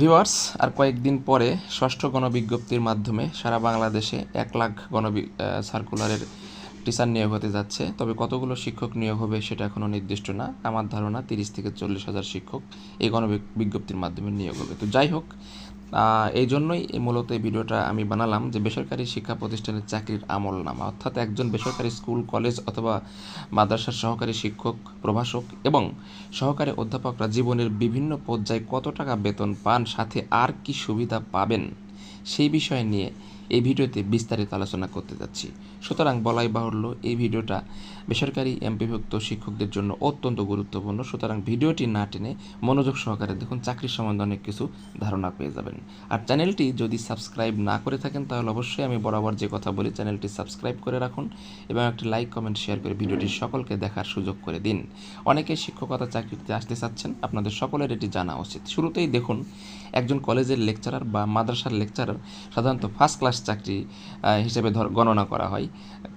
Viewers আর কয়েকদিন পরে ষষ্ঠ গণবিজ্ঞপ্তির মাধ্যমে সারা বাংলাদেশে এক লাখ গণবি সার্কুলারের টিচার নিয়োগ হতে যাচ্ছে। তবে কতগুলো শিক্ষক নিয়োগ হবে সেটা এখনও নির্দিষ্ট না। আমার ধারণা তিরিশ থেকে চল্লিশ হাজার শিক্ষক এই গণবিজ্ঞপ্তির মাধ্যমে নিয়োগ হবে। তো যাই হোক এই জন্যই মূলত এই ভিডিওটা আমি বানালাম যে বেসরকারি শিক্ষা প্রতিষ্ঠানের চাকরির আমল নামা। অর্থাৎ একজন বেসরকারি স্কুল, কলেজ অথবা মাদ্রাসার সহকারী শিক্ষক, প্রভাষক এবং সহকারী অধ্যাপকরা জীবনের বিভিন্ন পর্যায়ে কত টাকা বেতন পান, সাথে আর কি সুবিধা পাবেন, সেই বিষয় নিয়ে এই ভিডিওতে বিস্তারিত আলোচনা করতে যাচ্ছি। সুতরাং বলাই বাহুল্য, এই ভিডিওটা বেসরকারি এমপিভুক্ত শিক্ষকদের জন্য অত্যন্ত গুরুত্বপূর্ণ। সুতরাং ভিডিওটি না টেনে মনোযোগ সহকারে দেখুন, চাকরির সম্বন্ধে অনেক কিছু ধারণা পেয়ে যাবেন। আর চ্যানেলটি যদি সাবস্ক্রাইব না করে থাকেন, তাহলে অবশ্যই আমি বরাবর যে কথা বলি, চ্যানেলটি সাবস্ক্রাইব করে রাখুন এবং একটি লাইক, কমেন্ট, শেয়ার করে ভিডিওটি সকলকে দেখার সুযোগ করে দিন। অনেকে শিক্ষকতা চাকরিতে আসতে চাচ্ছেন, আপনাদের সকলের এটি জানা উচিত। শুরুতেই দেখুন, একজন কলেজের লেকচারার বা মাদ্রাসার লেকচারার সাধারণত ফার্স্ট ক্লাস চাকরি হিসেবে ধর গণনা করা হয়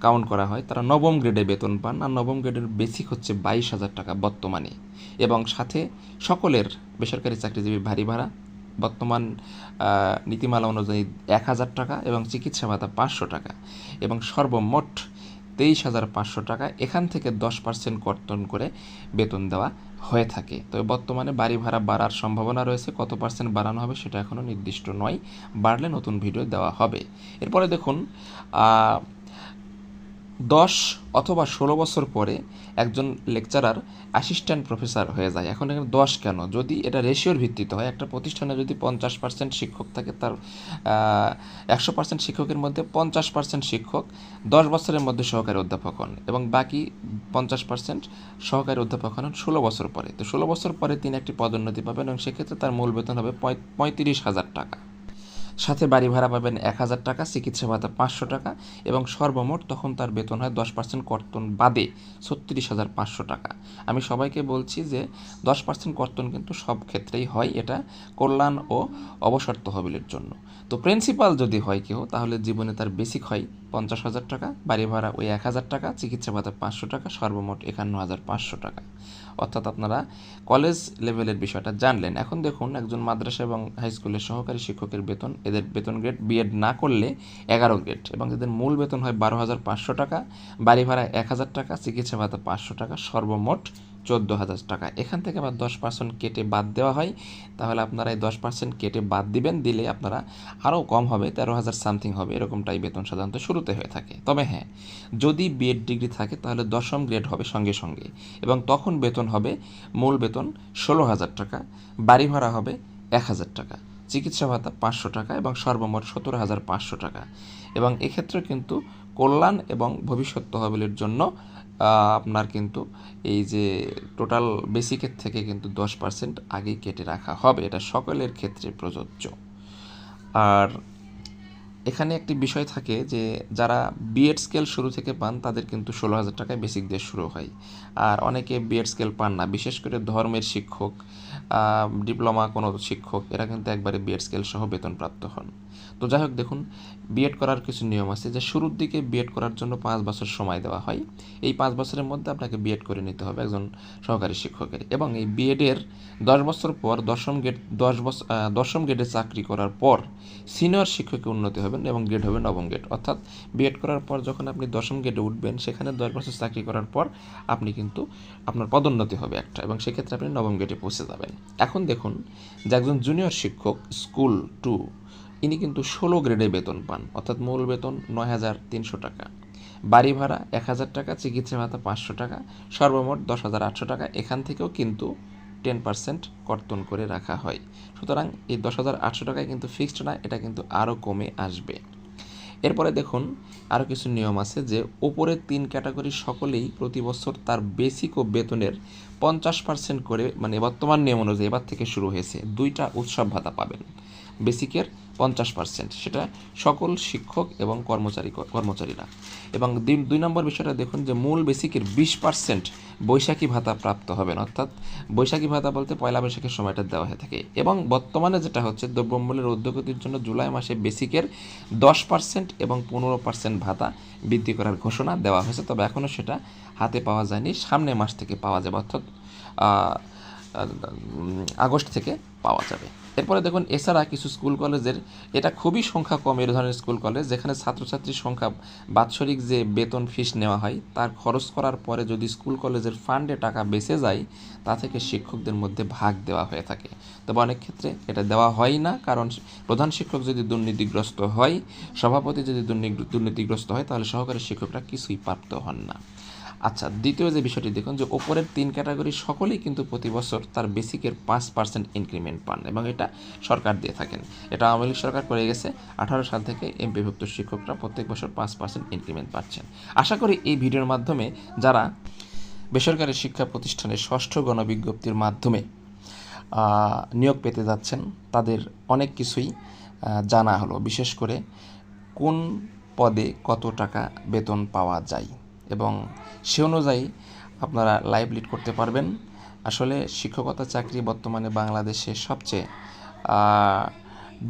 কাউন্ট করা হয়। তারা নবম গ্রেডে বেতন পান আর নবম গ্রেডের বেসিক হচ্ছে বাইশ হাজার টাকা বর্তমানে। এবং সাথে সকলের বেসরকারি চাকরিজীবী ভারী ভাড়া, বর্তমান নীতিমালা অনুযায়ী এক হাজার টাকা এবং চিকিৎসা ভাতা পাঁচশো টাকা। এবং সর্বমোট তেইশ হাজার পাঁচশো টাকা এখান থেকে দশ পার্সেন্ট কর্তন করে বেতন দেওয়া হয়ে থাকে। তবে বর্তমানে বাড়ি ভাড়া বাড়ার সম্ভাবনা রয়েছে। কত পার্সেন্ট বাড়ানো হবে সেটা এখনও নির্দিষ্ট নয়। বাড়লে নতুন ভিডিও দেওয়া হবে। এরপরে দেখুন দশ অথবা ষোলো বছর পরে একজন লেকচারার অ্যাসিস্ট্যান্ট প্রফেসর হয়ে যায়। এখন এখানে দশ কেন? যদি এটা রেশিওর ভিত্তিতে হয়, একটা প্রতিষ্ঠানে যদি পঞ্চাশ পার্সেন্ট শিক্ষক থাকে, তার একশো পার্সেন্ট শিক্ষকের মধ্যে পঞ্চাশ পার্সেন্ট শিক্ষক দশ বছরের মধ্যে সহকারী অধ্যাপক হন এবং বাকি পঞ্চাশ পার্সেন্ট সহকারী অধ্যাপক হন ষোলো বছর পরে। তো ষোলো বছর পরে তিনি একটি পদোন্নতি পাবেন এবং সেক্ষেত্রে তার মূল বেতন হবে পঁয়- পঁয়ত্রিশ হাজার টাকা। সাথে বাড়ি ভাড়া পাবেন এক হাজার টাকা, চিকিৎসা ভাতা পাঁচশো টাকা এবং সর্বমোট তখন তার বেতন হয় দশ পার্সেন্ট কর্তন বাদে ছত্রিশ হাজার পাঁচশো টাকা। আমি সবাইকে বলছি যে দশ পার্সেন্ট কর্তন কিন্তু সব ক্ষেত্রেই হয় এটা কল্যাণ ও অবসর তহবিলের জন্য। তো প্রিন্সিপাল যদি হয় কেউ, তাহলে জীবনে তার বেসিক হয় পঞ্চাশ হাজার টাকা, বাড়ি ভাড়া ওই এক হাজার টাকা, চিকিৎসা ভাতা পাঁচশো টাকা, সর্বমোট একান্ন হাজার পাঁচশো টাকা। অর্থাৎ আপনারা কলেজ লেভেলের বিষয়টা জানলেন। এখন দেখুন, একজন মাদ্রাসা এবং হাই স্কুলের সহকারী শিক্ষকের বেতন, এদের বেতন গ্রেড বিএড না করলে এগারো গ্রেড এবং এদের মূল বেতন হয় বারো হাজার পাঁচশো টাকা, বাড়ি ভাড়া এক হাজার টাকা, চিকিৎসা ভাতা পাঁচশো টাকা, সর্বমোট চোদ্দ হাজার টাকা। এখান থেকে আবার দশ পার্সেন্ট কেটে বাদ দেওয়া হয়। তাহলে আপনারা এই দশ পার্সেন্ট কেটে বাদ দিবেন, দিলে আপনারা আরও কম হবে, তেরো হাজার সামথিং হবে, এরকমটাই বেতন সাধারণত শুরুতে হয়ে থাকে। তবে হ্যাঁ যদি বিএড ডিগ্রি থাকে, তাহলে দশম গ্রেড হবে সঙ্গে সঙ্গে। এবং তখন বেতন হবে, মূল বেতন ষোলো হাজার টাকা, বাড়ি ভাড়া হবে এক হাজার টাকা, চিকিৎসা ভাতা পাঁচশো টাকা এবং সর্বমোট সতেরো হাজার পাঁচশো টাকা। এবং এক্ষেত্রে কিন্তু কল্যাণ এবং ভবিষ্যৎ তহবিলের জন্য আপনার কিন্তু এই যে টোটাল বেসিকের থেকে কিন্তু দশ পার্সেন্ট আগেই কেটে রাখা হবে। এটা সকলের ক্ষেত্রে প্রযোজ্য। আর এখানে একটি বিষয় থাকে যে, যারা বিএড স্কেল শুরু থেকে পান, তাদের কিন্তু ষোলো হাজার টাকায় বেসিক দিয়ে শুরু হয়। আর অনেকে বিএড স্কেল পান না, বিশেষ করে ধর্মের শিক্ষক ডিপ্লোমা কোনো শিক্ষক, এরা কিন্তু একবারে বিএড স্কেল সহ বেতনপ্রাপ্ত হন। তো যাই হোক, দেখুন বিএড করার কিছু নিয়ম আছে যে শুরুর দিকে বিএড করার জন্য পাঁচ বছর সময় দেওয়া হয়। এই পাঁচ বছরের মধ্যে আপনাকে বিএড করে নিতে হবে একজন সহকারী শিক্ষকের। এবং এই বিএডের দশ বছর পর দশম গ্রেড, দশ বছর দশম গ্রেডে চাকরি করার পর সিনিয়র শিক্ষকে উন্নতি হবেন এবং গ্রেড হবে নবম গ্রেড। অর্থাৎ বিএড করার পর যখন আপনি দশম গ্রেডে উঠবেন, সেখানে দশ বছর চাকরি করার পর আপনি কিন্তু আপনার পদোন্নতি হবে একটা এবং সেক্ষেত্রে আপনি নবম গ্রেডে পৌঁছে যাবেন। এখন দেখুন যে একজন জুনিয়র শিক্ষক স্কুল টু ইনি কিন্তু ষোলো গ্রেডে বেতন পান, অর্থাৎ মূল বেতন নয় হাজার তিনশো টাকা। বাড়ি ভাড়া এক হাজার টাকা, চিকিৎসা ভাতা পাঁচশো টাকা, সর্বমোট দশ হাজার আটশো টাকা। এখান থেকেও কিন্তু টেন পার্সেন্ট কর্তন করে রাখা হয়। সুতরাং এই দশ হাজার আটশো টাকায় কিন্তু ফিক্সড না, এটা কিন্তু আরও কমে আসবে। এরপরে দেখুন, আরও কিছু নিয়ম আছে যে, ওপরের তিন ক্যাটাগরি সকলেই প্রতি বছর তার বেসিক ও বেতনের পঞ্চাশ পার্সেন্ট করে মানে বর্তমান নিয়ম অনুযায়ী এবার থেকে শুরু হয়েছে। দুইটা উৎসব ভাতা পাবেন। বেসিকের পঞ্চাশ পার্সেন্ট সেটা সকল শিক্ষক এবং কর্মচারী, কর্মচারীরা। এবং দুই- নম্বর বিষয়টা দেখুন যে মূল বেসিকের বিশ পার্সেন্ট বৈশাখী ভাতা প্রাপ্ত হবেন। অর্থাৎ বৈশাখী ভাতা বলতে পয়লা বৈশাখের সময়টা দেওয়া হয়ে থাকে। এবং বর্তমানে যেটা হচ্ছে দ্রব্যমূল্যের ঊর্ধ্বগতির জন্য জুলাই মাসে বেসিকের দশ পার্সেন্ট এবং পনেরো পার্সেন্ট ভাতা বৃদ্ধি করার ঘোষণা দেওয়া হয়েছে। তবে এখনও সেটা হাতে পাওয়া যায়নি। সামনে মাস থেকে পাওয়া যাবে। অর্থাৎ আগস্ট থেকে পাওয়া যাবে। এরপরে দেখুন, এছাড়া কিছু স্কুল কলেজের, এটা খুবই সংখ্যা কম এর ধরনের স্কুল কলেজ, যেখানে ছাত্রছাত্রীর সংখ্যা বাৎসরিক যে বেতন ফিস নেওয়া হয়, তার খরচ করার পরে যদি স্কুল কলেজের ফান্ডে টাকা বেঁচে যায়, তা থেকে শিক্ষকদের মধ্যে ভাগ দেওয়া হয়ে থাকে। তবে অনেক ক্ষেত্রে এটা দেওয়া হয় না, কারণ প্রধান শিক্ষক যদি দুর্নীতিগ্রস্ত হয়, সভাপতি যদি দুর্নীতি- দুর্নীতিগ্রস্ত হয়, তাহলে সহকারী শিক্ষকরা কিছুই প্রাপ্ত হন না। আচ্ছা দ্বিতীয় যে বিষয়টি দেখুন যে ওপরের তিন ক্যাটাগরি সকলেই কিন্তু প্রতি বছর তার বেসিকের পাঁচ পার্সেন্ট ইনক্রিমেন্ট পান এবং এটা সরকার দিয়ে থাকেন। এটা আওয়ামী সরকার করে গেছে, আঠারো সাল থেকে এমপিভুক্ত শিক্ষকরা প্রত্যেক বছর পাঁচ পার্সেন্ট ইনক্রিমেন্ট পাচ্ছেন। আশা করি এই ভিডিওর মাধ্যমে যারা বেসরকারি শিক্ষা প্রতিষ্ঠানের ষষ্ঠ গণবিজ্ঞপ্তির মাধ্যমে নিয়োগ পেতে যাচ্ছেন, তাদের অনেক কিছুই জানা হলো। বিশেষ করে কোন পদে কত টাকা বেতন পাওয়া যায়। এবং সে অনুযায়ী আপনারা লাইভ লিড করতে পারবেন। আসলে শিক্ষকতা চাকরি বর্তমানে বাংলাদেশে সবচেয়ে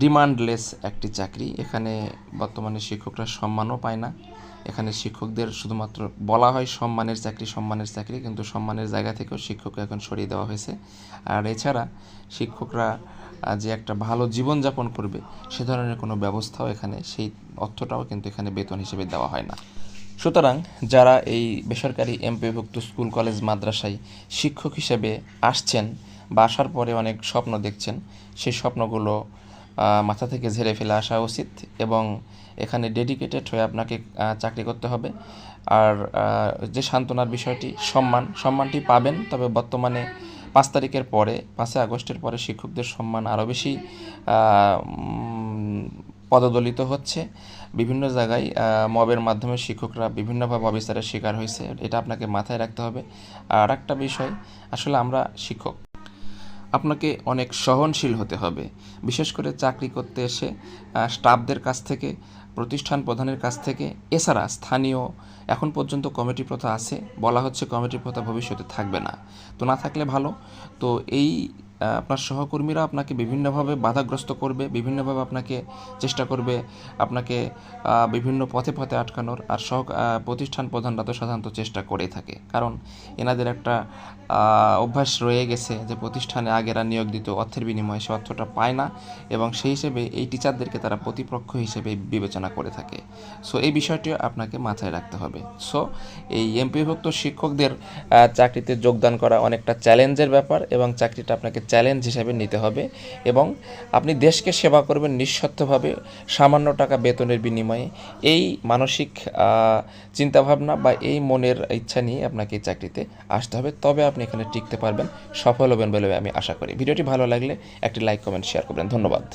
ডিমান্ডলেস একটি চাকরি। এখানে বর্তমানে শিক্ষকরা সম্মানও পায় না। এখানে শিক্ষকদের শুধুমাত্র বলা হয় সম্মানের চাকরি সম্মানের চাকরি, কিন্তু সম্মানের জায়গা থেকেও শিক্ষককে এখন সরিয়ে দেওয়া হয়েছে। আর এছাড়া শিক্ষকরা যে একটা ভালো জীবনযাপন করবে, সে ধরনের কোনো ব্যবস্থাও এখানে, সেই অর্থটাও কিন্তু এখানে বেতন হিসেবে দেওয়া হয় না। সুতরাং যারা এই বেসরকারি এমপিভুক্ত স্কুল, কলেজ, মাদ্রাসায় শিক্ষক হিসেবে আসছেন বা আসার পরে অনেক স্বপ্ন দেখছেন সেই স্বপ্নগুলো মাথা থেকে ঝেড়ে ফেলে আসা উচিত এবং এখানে ডেডিকেটেড হয়ে আপনাকে চাকরি করতে হবে। আর যে সান্ত্বনার বিষয়টি, সম্মান, সম্মানটি পাবেন, তবে বর্তমানে পাঁচ তারিখের পরে, পাঁচই আগস্টের পরে শিক্ষকদের সম্মান আরও বেশি পদদলিত হচ্ছে। বিভিন্ন জায়গায় মবের মাধ্যমে শিক্ষকরা বিভিন্নভাবে অবিচারের শিকার হয়েছে। এটা আপনাকে মাথায় রাখতে হবে। আর একটা বিষয়, আসলে আমরা শিক্ষক। আপনাকে অনেক সহনশীল হতে হবে। বিশেষ করে চাকরি করতে এসে স্টাফদের কাছ থেকে, প্রতিষ্ঠান প্রধানের কাছ থেকে, এছাড়া স্থানীয়, এখন পর্যন্ত কমিটি প্রথা আছে, বলা হচ্ছে কমিটি প্রথা ভবিষ্যতে থাকবে না। তো না থাকলে ভালো। তো এই আপনার সহকর্মীরা আপনাকে বিভিন্নভাবে বাধাগ্রস্ত করবে, বিভিন্নভাবে আপনাকে চেষ্টা করবে আপনাকে বিভিন্ন পথে পথে আটকানোর আর সহ প্রতিষ্ঠান প্রধানরা তো সাধারণত চেষ্টা করেই থাকে। কারণ এনাদের একটা অভ্যাস রয়ে গেছে যে প্রতিষ্ঠানে আগেরা নিয়োগ দিত, অর্থের বিনিময়ে সে অর্থটা পায় না এবং সেই হিসেবে এই টিচারদেরকে তারা প্রতিপক্ষ হিসেবে বিবেচনা করে থাকে। সো এই বিষয়টিও আপনাকে মাথায় রাখতে হবে। সো এই এমপিভুক্ত শিক্ষকদের চাকরিতে যোগদান করা অনেকটা চ্যালেঞ্জের ব্যাপার এবং চাকরিটা আপনাকে চ্যালেঞ্জ হিসাবে নিতে হবে এবং আপনি দেশকে সেবা করবেন নিঃস্বার্থভাবে, সামান্য টাকা বেতনের বিনিময়ে। এই মানসিক চিন্তাভাবনা বা এই মনের ইচ্ছা নিয়ে আপনাকে চাকরিতে আসতে হবে। তবে আপনি এখানে টিকতে পারবেন, সফল হবেন বলে আমি আশা করি। ভিডিওটি ভালো লাগলে একটি লাইক কমেন্ট শেয়ার করবেন। ধন্যবাদ।